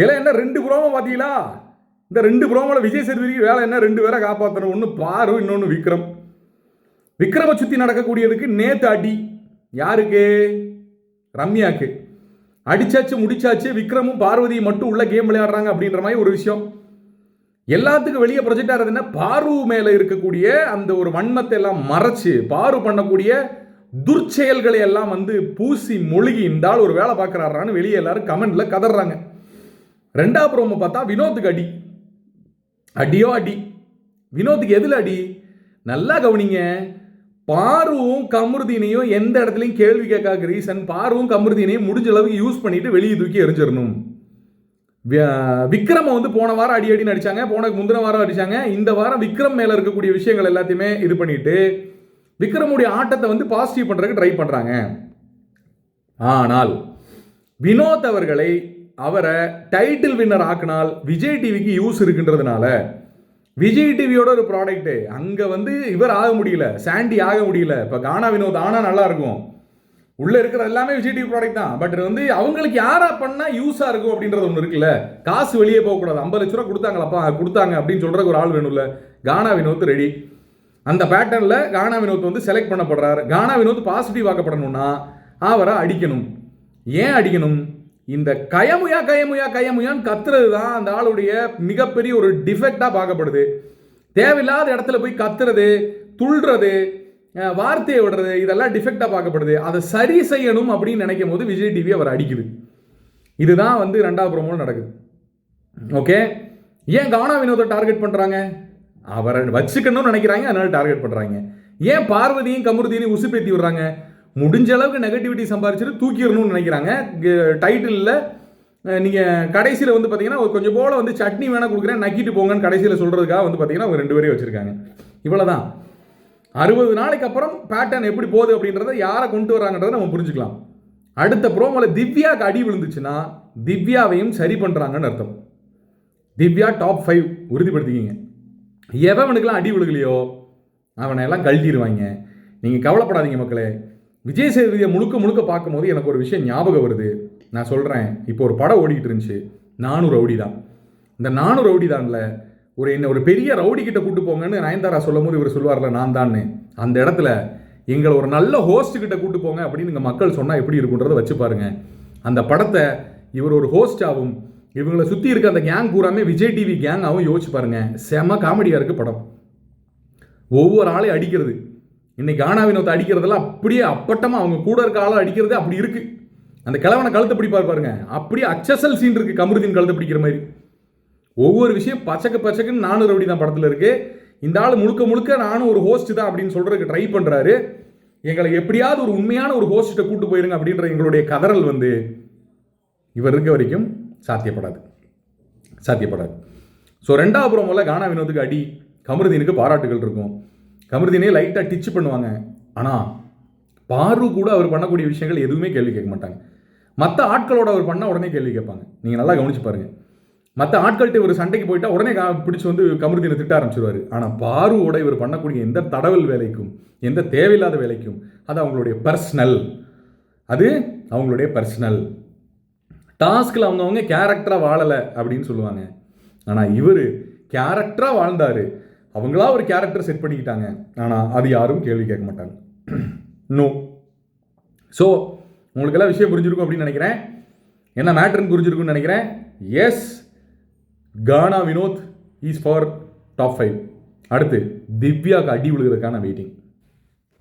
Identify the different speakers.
Speaker 1: இல்லை என்ன ரெண்டு ப்ரோமோ பார்த்தீங்களா? இந்த ரெண்டு ப்ரோமோவில் விஜய் சேதுபதிக்கு வேலை என்ன? ரெண்டு பேரை காப்பாற்றணும் ஒன்று பாரு இன்னொன்று விக்ரம். விக்ரம சுற்றி நடக்கக்கூடியதுக்கு நேத்து அடி. யாருக்கு? ரம்யாக்கு. அடிச்சாச்சு முடிச்சாச்சு விக்ரமும் பார்வதியும் மட்டும் உள்ள கேம் விளையாடுறாங்க அப்படின்ற மாதிரி ஒரு விஷயம். எல்லாத்துக்கும் வெளியே ப்ரொஜெக்டாக இருந்ததுன்னா என்ன பாரு மேலே இருக்கக்கூடிய அந்த ஒரு வன்மத்தை எல்லாம் மறைச்சு பாரு பண்ணக்கூடிய துர்ச்செயல்களை எல்லாம் வந்து பூசி மொழிகி இந்த ஆள் ஒரு வேலை பார்க்குறாரான்னு வெளியே எல்லாரும் கமெண்டில் கதறாங்க. ரெண்டா ப்ரோமோ பார்த்தா வினோத்துக்கு அடி. அடியோ அடி. வினோத்துக்கு எதில் அடி? நல்லா கவனிங்க. பாருவும் கமருதீனையும் எந்த இடத்துலையும் கேள்வி கேட்காத ரீசன் பாருவும் கமருதீனையும் முடிஞ்ச அளவுக்கு யூஸ் பண்ணிட்டு வெளியே தூக்கி எரிஞ்சிடணும். வி- விக்ரம வந்து போன வாரம் அடி அடி நடிச்சாங்க போன முந்தின வாரம் அடிச்சாங்க. இந்த வாரம் விக்ரம் மேல இருக்கக்கூடிய விஷயங்கள் எல்லாத்தையுமே இது பண்ணிட்டு விக்ரமுடைய ஆட்டத்தை வந்து பாசிட்டிவ் பண்றதுக்கு ட்ரை பண்றாங்க. ஆனால் வினோத் அவர்களை அவரை டைட்டில் வின்னர் ஆக்கினால் விஜய் டிவிக்கு யூஸ் இருக்குன்றதுனால விஜய் டிவியோட ஒரு ப்ராடக்ட்டு அங்கே வந்து இவர் ஆக முடியல சாண்டி ஆக முடியல. இப்போ கானா வினோத் ஆனால் நல்லா இருக்கும். உள்ளே இருக்கிற எல்லாமே விஜய் டிவி ப்ராடக்ட் தான். பட் வந்து அவங்களுக்கு யாராக பண்ணால் யூஸாக இருக்கும் அப்படின்றது ஒன்று இருக்குல்ல. காசு வெளியே போகக்கூடாது ஐம்பது லட்ச ரூபா கொடுத்தாங்களப்பா கொடுத்தாங்க அப்படின்னு சொல்றதுக்கு ஒரு ஆள் வேணும்ல. கானா வினோத் ரெடி அந்த பேட்டர்னில் கானா வினோத் வந்து செலக்ட் பண்ணப்படுறாரு. கானா வினோத் பாசிட்டிவ் ஆக்கப்படணும்னா அவரை அடிக்கணும். ஏன் அடிக்கணும்? இந்த கயமுயா கயமுயா கயமுயான்னு கத்துறது தான் அந்த ஆளுடைய மிகப்பெரிய ஒரு டிஃபெக்டாக பார்க்கப்படுது. தேவையில்லாத இடத்துல போய் கத்துறது துள்றது வார்த்தையை விடுறது இதெல்லாம் டிஃபெக்டாக பார்க்கப்படுது. அதை சரி செய்யணும் அப்படின்னு நினைக்கும் போது விஜய் டிவி அவர் அடிக்குது. இதுதான் வந்து ரெண்டாவது புறமும் நடக்குது. ஓகே? ஏன் கானா வினோதை டார்கெட் பண்ணுறாங்க அவரை வச்சுக்கணும்னு நினைக்கிறாங்க அதனால டார்கெட் பண்ணுறாங்க ஏன் பார்வதியும் கமுருதியும் உசுப்பேத்தி விடுறாங்க? முடிஞ்ச அளவுக்கு நெகட்டிவிட்டி சம்பாரிச்சுட்டு தூக்கிடணும்னு நினைக்கிறாங்க. டைட்டிலில் நீங்கள் கடைசியில் வந்து பார்த்தீங்கன்னா ஒரு கொஞ்சம் போல் வந்து சட்னி வேணால் கொடுக்குறேன் நக்கிட்டு போங்கன்னு கடைசியில் சொல்கிறதுக்காக வந்து பார்த்தீங்கன்னா அவங்க ரெண்டு பேரையும் வச்சுருக்காங்க. இவ்வளோதான் அறுபது நாளைக்கு அப்புறம் பேட்டர்ன் எப்படி போகுது அப்படின்றத யாரை கொண்டு வராங்கன்றதை நம்ம புரிஞ்சுக்கலாம். அடுத்த ப்ரோமோவில் திவ்யாவுக்கு அடி விழுந்துச்சுன்னா திவ்யாவையும் சரி பண்ணுறாங்கன்னு அர்த்தம். திவ்யா டாப் ஃபைவ் உறுதிப்படுத்திக்கிங்க. எவனுக்கெல்லாம் அடி விழுகலையோ அவனை எல்லாம் கழட்டிடுவாங்க நீங்கள் கவலைப்படாதீங்க மக்களே. விஜய் சேதுபதியை முழுக்க முழுக்க பார்க்கும்போது எனக்கு ஒரு விஷயம் ஞாபகம் வருது. நான் சொல்கிறேன் இப்போ ஒரு படம் ஓடிக்கிட்டு இருந்துச்சு. நானூறு ரவுடி தான். இந்த நானூறு ரவுடி தான்ல ஒரு என்ன ஒரு பெரிய ரவுடி கிட்ட கூட்டு போங்கன்னு நயன்தாரா சொல்லும் போது இவர் சொல்லுவார்ல நான் தான்னு. அந்த இடத்துல எங்களை ஒரு நல்ல ஹோஸ்ட் கிட்ட கூட்டு போங்க அப்படின்னு இங்கே மக்கள் சொன்னால் எப்படி இருக்குன்றதை வச்சு பாருங்க. அந்த படத்தை இவர் ஒரு ஹோஸ்டாகவும் இவங்களை சுற்றி இருக்க அந்த கேங் பூராமே விஜய் டிவி கேங்காகவும் யோசிச்சு பாருங்க. செம காமெடியாக இருக்குது படம். ஒவ்வொரு ஆளையும் அடிக்கிறது. இன்னைக்கு ஆனா வினோத்தை அடிக்கிறதெல்லாம் அப்படியே அப்பட்டமாக அவங்க கூட இருக்க ஆளாக அடிக்கிறது அப்படி இருக்கு. அந்த கிழவனை கழுத்தை பிடிப்பார் பாருங்க. அப்படியே அச்சசல் சீன் இருக்கு. கமருதீன் கழுத்தை பிடிக்கிற மாதிரி. ஒவ்வொரு விஷயம் பச்சக்கு பச்சக்குன்னு நானூறு அப்படி தான் படத்தில் இருக்கு. இந்த ஆள் முழுக்க முழுக்க நானும் ஒரு ஹோஸ்ட் தான் அப்படின்னு சொல்றதுக்கு ட்ரை பண்ணுறாரு எங்களை எப்படியாவது ஒரு உண்மையான ஒரு ஹோஸ்ட்டை கூட்டு போயிருங்க அப்படின்ற எங்களுடைய கதறல் வந்து இவர் இருக்க வரைக்கும் சாத்தியப்படாது. சாத்தியப்படாது. ஸோ ரெண்டாவது ப்ரோமோல கானா வினோத்துக்கு அடி கமருதீனுக்கு பாராட்டுகள் இருக்கும். கமருதீனே லைட்டாக டிச் பண்ணுவாங்க. ஆனால் பாரு கூட அவர் பண்ணக்கூடிய விஷயங்கள் எதுவுமே கேள்வி கேட்க மாட்டாங்க. மற்ற ஆட்களோட அவர் பண்ணால் உடனே கேள்வி கேட்பாங்க. நீங்கள் நல்லா கவனிச்சு பாருங்கள் மற்ற ஆட்கள்கிட்ட ஒரு சண்டைக்கு போயிட்டால் உடனே கா- வந்து கமருதீனை திட்ட ஆரம்பிச்சிருவார். ஆனால் பாருவோட இவர் பண்ணக்கூடிய எந்த தடவல் வேலைக்கும் எந்த தேவையில்லாத வேலைக்கும் அது அவங்களுடைய பர்சனல் அது அவங்களுடைய பர்சனல் டாஸ்கில் அவங்கவுங்க கேரக்டராக வாழலை அப்படின்னு சொல்லுவாங்க. ஆனால் இவர் கேரக்டராக வாழ்ந்தார். அவங்களா ஒரு கேரக்டர் செட் பண்ணிக்கிட்டாங்க. ஆனால் அது யாரும் கேள்வி கேட்க மாட்டாங்க. நோ ஸோ உங்களுக்கெல்லாம் விஷயம் புரிஞ்சிருக்கும் அப்படின்னு நினைக்கிறேன். என்ன மேட்ருன்னு புரிஞ்சிருக்கும்னு நினைக்கிறேன். Yes Gana Vinod is for top five அடுத்து திவ்யாவுக்கு அடி விழுகிறதுக்கான வெயிட்டிங்